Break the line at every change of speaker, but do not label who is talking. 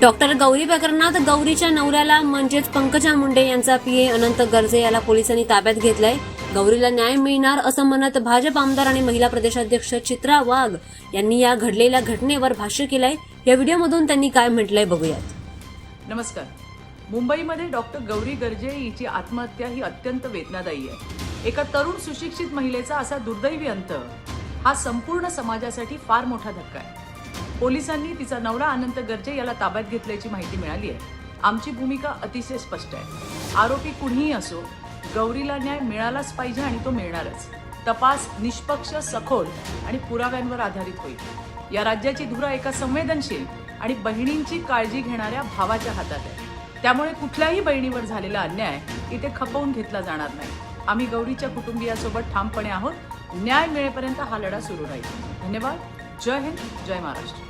Doctor Gauri प्रकरणात गौरीच्या नवऱ्याला म्हणजेच पंकजा मुंडे यांचा पीए अनंत गर्जे याला पोलिसांनी ताब्यात घेतलाय. गौरीला न्याय मिळणार असं म्हणत भाजप आमदार आणि महिला प्रदेशाध्यक्ष चित्रा वाघ यांनी या घडलेल्या घटनेवर भाष्य केलंय. या व्हिडिओमधून त्यांनी काय म्हटलंय बघूयात.
नमस्कार. मुंबईमध्ये डॉक्टर गौरी गर्जे हिची आत्महत्या ही अत्यंत वेदनादायी आहे. एका तरुण सुशिक्षित महिलेचा असा दुर्दैवी अंत हा संपूर्ण समाजासाठी फार मोठा धक्का आहे. पोलिसांनी तिचा नवरा अनंत गर्जे याला ताब्यात घेतल्याची माहिती मिळाली आहे. आमची भूमिका अतिशय स्पष्ट आहे. आरोपी कुणीही असो गौरीला न्याय मिळालाच पाहिजे आणि तो मिळणारच. तपास निष्पक्ष सखोल आणि पुराव्यांवर आधारित होईल. या राज्याची धुरा एका संवेदनशील आणि बहिणींची काळजी घेणाऱ्या भावाच्या हातात आहे. त्यामुळे कुठल्याही बहिणीवर झालेला अन्याय इथे खपवून घेतला जाणार नाही. आम्ही गौरीच्या कुटुंबियासोबत ठामपणे आहोत. न्याय मिळेपर्यंत हा लढा सुरू राहील. धन्यवाद. जय हिंद. जय महाराष्ट्र.